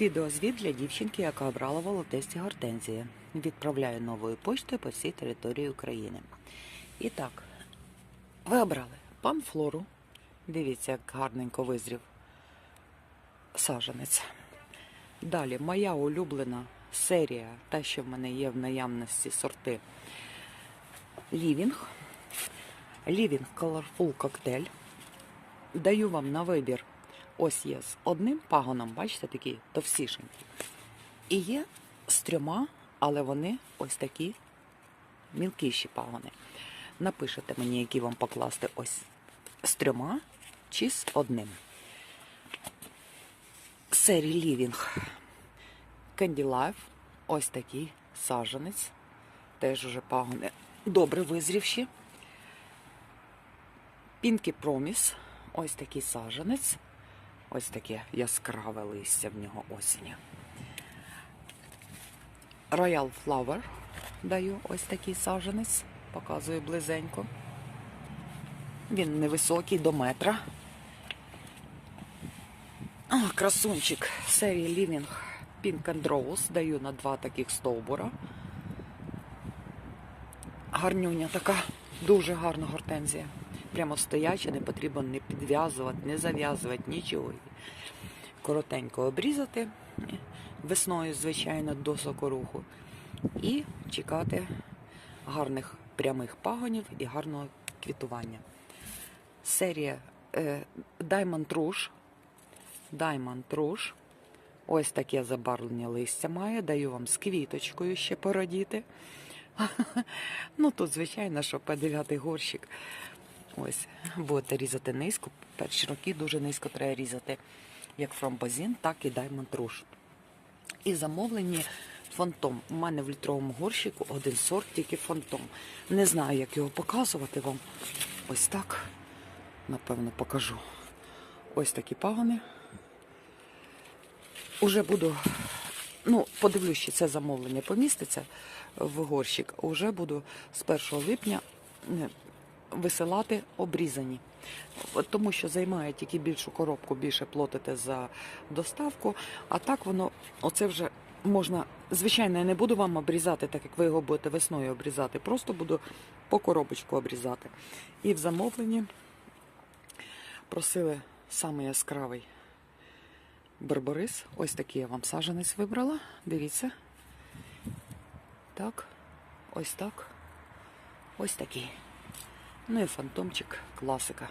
Відеозвіт для дівчинки, яка обрала волотисті гортензії. Відправляю новою поштою по всій території України. І так, ви обрали панфлору. Дивіться, як гарненько визрів саженець. Далі моя улюблена серія, та, що в мене є в наявності сорти Лівінг. Лівінг Colorful Cocktail. Даю вам на вибір. Ось є з одним пагоном, бачите, такі товстішенькі. І є з трьома, але вони ось такі мілкіші пагони. Напишете мені, які вам покласти ось з трьома чи з одним. Серії Living Candy Life. Ось такий саженець. Теж уже пагони добре визрівші. Pinky Promise. Ось такий саженець. Ось таке яскраве листя в нього осіння. Royal Flower даю ось такий саженець, показую близенько. Він невисокий до метра. А, красунчик серії Living Pink and Rose даю на два таких стовбура. Гарнюня така, дуже гарна гортензія. Прямо стояча, не потрібно не підв'язувати, не зав'язувати, нічого. Коротенько обрізати весною, звичайно, до сокоруху. І чекати гарних прямих пагонів і гарного квітування. Серія е, Diamond Rouge. Diamond Rouge. Ось таке забарвлення листя має. Даю вам з квіточкою ще породіти. Ну тут, звичайно, що П9 горщик. Ось, будете різати низько. Перші роки дуже низько треба різати як фрамбазін, так і Diamond Rouge. І замовлені фантом. У мене в літровому горщику один сорт, тільки фантом. Не знаю, як його показувати вам. Ось так. Напевно, покажу. Ось такі пагони. Уже буду, ну, подивлюсь, чи це замовлення поміститься в горщик. Уже буду з 1 липня висилати обрізані. Тому що займає тільки більшу коробку, більше платите за доставку. А так воно, оце вже можна. Звичайно, я не буду вам обрізати, так як ви його будете весною обрізати. Просто буду по коробочку обрізати. І в замовленні просили саме яскравий барбарис. Ось такий я вам саженець вибрала. Дивіться. Так, ось так. Ось такий. Ну і фантомчик, класика.